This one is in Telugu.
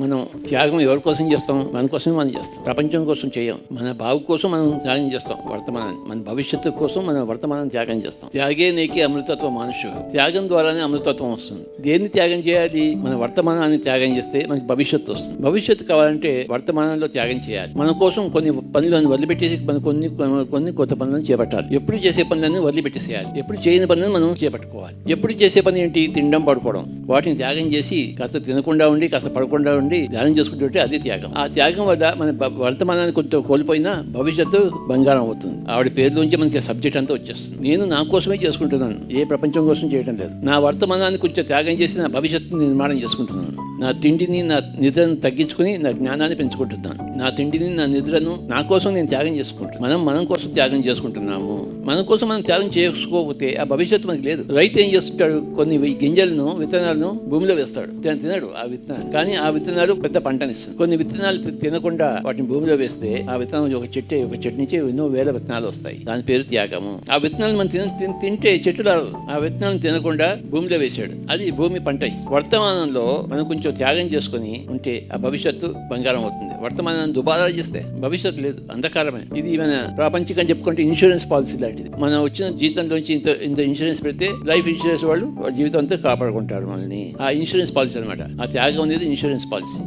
మనం త్యాగం ఎవరి కోసం చేస్తాం? మన కోసం మనం చేస్తాం. ప్రపంచం కోసం చేయం. మన బావు కోసం మనం త్యాగం చేస్తాం. వర్తమానాన్ని మన భవిష్యత్తు కోసం మనం వర్తమానం త్యాగం చేస్తాం. త్యాగే నీకే అమృతత్వం మనుషు త్యాగం ద్వారానే అమృతత్వం వస్తుంది. దేన్ని త్యాగం చేయాలి? మన వర్తమానాన్ని త్యాగం చేస్తే మనకి భవిష్యత్తు వస్తుంది. భవిష్యత్తు కావాలంటే వర్తమానంలో త్యాగం చేయాలి. మన కోసం కొన్ని పనులను వదిలిపెట్టేసి మన కొన్ని కొన్ని కొత్త పనులను చేపట్టాలి. ఎప్పుడు చేసే పనులను వదిలిపెట్టేసేయాలి. ఎప్పుడు చేయని పనులను మనం చేపట్టుకోవాలి. ఎప్పుడు చేసే పని ఏంటి? తినడం పడుకోవడం. వాటిని త్యాగం చేసి కాస్త తినకుండా ఉండి కాస్త పడకుండా ఉండి ధ్యానం చేసుకుంటుంటే అది త్యాగం. ఆ త్యాగం వల్ల మన వర్తమానాన్ని కొంచెం కోల్పోయినా భవిష్యత్తు బంగారం అవుతుంది. ఆవిడ పేరులోంచి మనకి సబ్జెక్ట్ అంతా వచ్చేస్తుంది. నేను నా కోసమే చేసుకుంటున్నాను. ఏ ప్రపంచం కోసం చేయడం లేదు. నా వర్తమానాన్ని కొంచెం త్యాగం చేసి నా భవిష్యత్తుని నిర్మాణం చేసుకుంటున్నాను. నా తిండిని నా నిద్రను తగ్గించుకుని నా జ్ఞానాన్ని పెంచుకుంటున్నాను. నా తిండిని నా నిద్రను నా కోసం నేను త్యాగం చేసుకుంటాను మనం మనం కోసం త్యాగం చేసుకుంటున్నాము. మన కోసం మనం త్యాగం చేసుకోకపోతే ఆ భవిష్యత్తు మనకి లేదు. రైతు ఏం చేస్తుంటాడు? కొన్ని గింజలను విత్తనాలను భూమిలో వేస్తాడు. తినడు ఆ విత్తనాలు కానీ ఆ విత్తనాలు పెద్ద పంటనిస్తుంది. కొన్ని విత్తనాలు తినకుండా వాటిని భూమిలో వేస్తే ఆ విత్తనం ఒక చెట్టు ఒక చెట్టు నుంచి ఎన్నో వేల విత్తనాలు వస్తాయి. దాని పేరు త్యాగము. ఆ విత్తనాలు మనం తిన తిన- తింటే చెట్టు రాదు ఆ విత్తనాలను తినకుండా భూమిలో వేసాడు అది భూమి పంట వర్తమానంలో మనం కొంచెం త్యాగం చేసుకొని ఉంటే ఆ భవిష్యత్తు బంగారం అవుతుంది. వర్తమానాన్ని దుబారా చేస్తే భవిష్యత్తు లేదు. అంధకారమే. ఇది మన ప్రాపంచికం చెప్పుకుంటే ఇన్సూరెన్స్ పాలసీ లాంటిది. మనం వచ్చిన జీతంలోంచి ఇంత ఇంత ఇన్సూరెన్స్ పెడితే లైఫ్ ఇన్సూరెన్స్ వాళ్ళు వాళ్ళ జీవితం అంతా కాపాడుకుంటారు మనల్ని. ఆ ఇన్సూరెన్స్ పాలసీ అనమాట ఆ త్యాగం అనేది ఇన్సూరెన్స్ పాలసీ. Merci.